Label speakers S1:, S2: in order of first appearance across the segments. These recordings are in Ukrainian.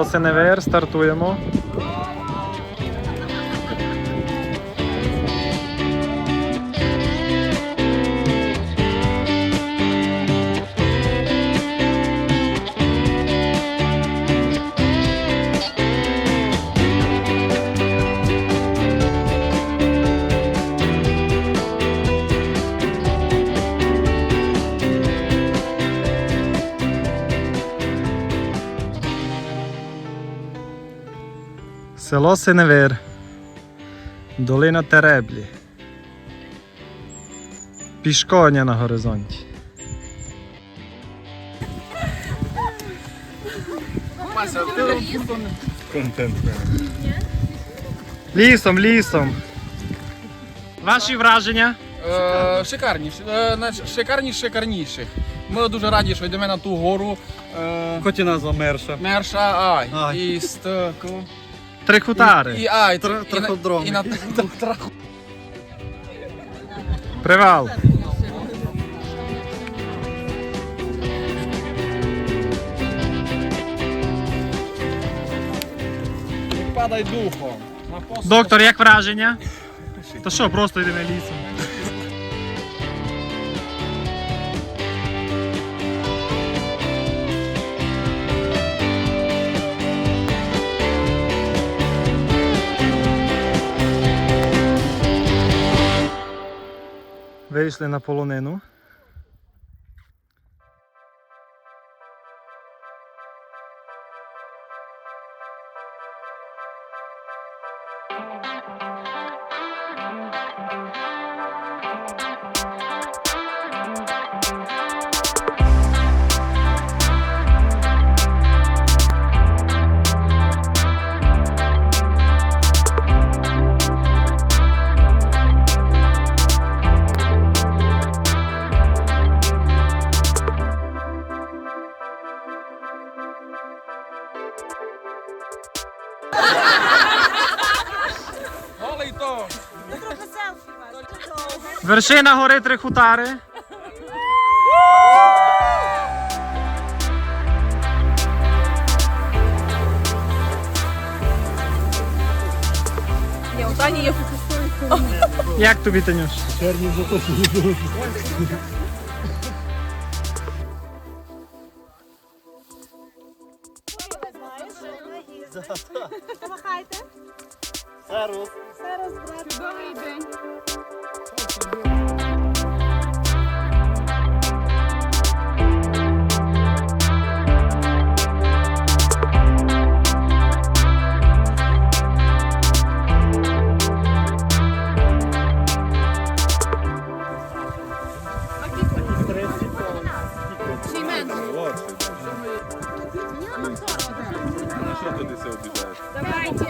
S1: Село Сеневер, стартуємо. Село Сеневер. Долина Тереблі. Пішконя на горизонті.
S2: Контент.
S1: Лісом, лісом. Ваші враження?
S3: Е, е, нач- шикарніше шикарніших. Ми дуже раді, що йдемо на ту гору. Е,
S2: Хоч і мерша.
S3: Мерша, ай, і стеку.
S1: Три хутари.
S3: І, ай,
S2: Тра-
S3: і на-
S2: траходроми.
S3: І на траху.
S1: Привал.
S3: Падай духом. На посуд.
S1: Доктор, як враження? Та що, просто йдемо лісом. Вийшли на полонину. Вершина гори Три хутари.
S4: Ні, у Тані є
S1: Як тобі, Танюш?
S4: Помахайте.
S2: Сервус.
S4: Зараз, брат. Чудовий день. Чи менше?
S2: Що ти це обіжаєш?
S4: Давайте,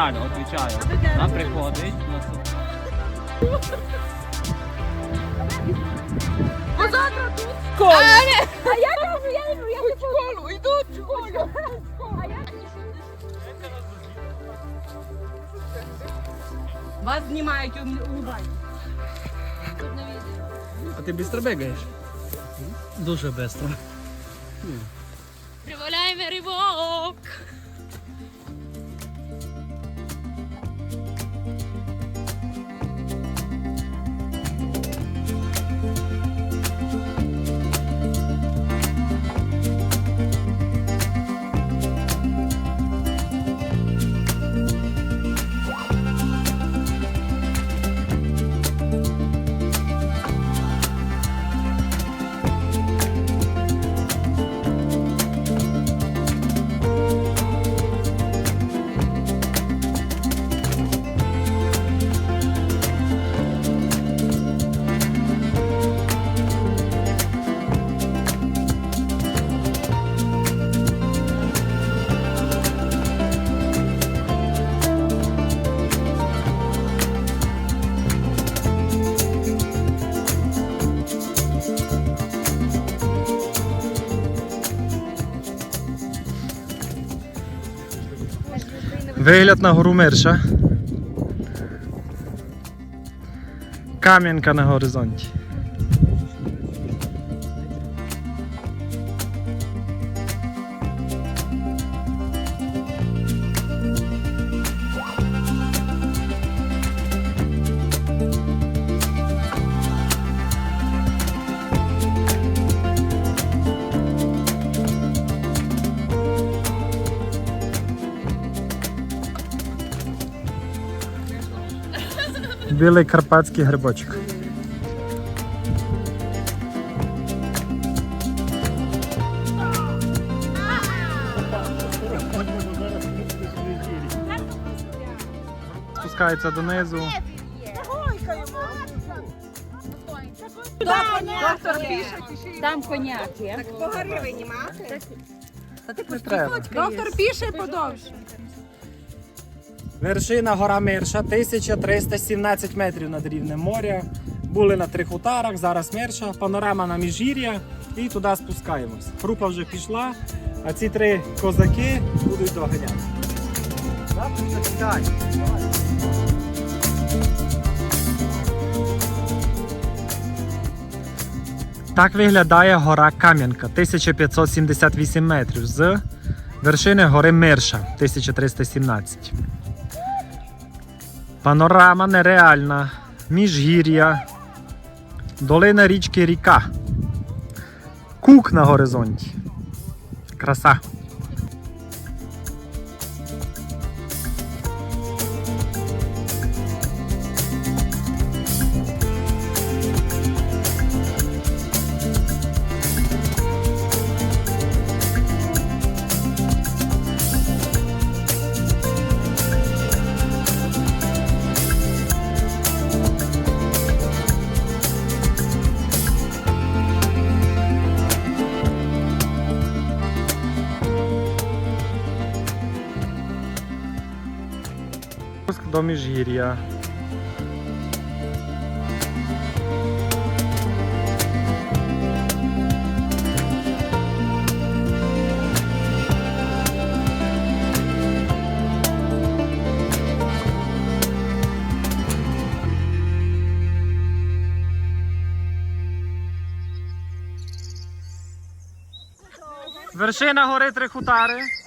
S5: Реально, відповідаю. Нам приходить.
S4: А, не, а я кажу, я я в школу, йду в школу. А я Вас знімають у Лубані.
S3: А ти швидко бігаєш?
S5: Дуже швидко.
S4: Приваляємо рибок.
S1: Вигляд на гору Мирша. Кам'янка на горизонті. Білий карпатський грибочок. Спускається донизу.
S4: Доктор пише. Там коняк є.
S1: Не треба.
S4: Доктор пише подовше.
S1: Вершина гора Мирша, 1317 метрів над рівнем моря. Були на трьох утарах, зараз Мирша, панорама на міжгір'я і туди спускаємось. Група вже пішла, а ці три козаки будуть доганяти. Так виглядає гора Кам'янка 1578 метрів з вершини гори Мирша 1317. Панорама нереальна. Міжгір'я. Долина річки Ріка. Кук на горизонті. Краса. До міжгір'я. Вершина гори Трихутари.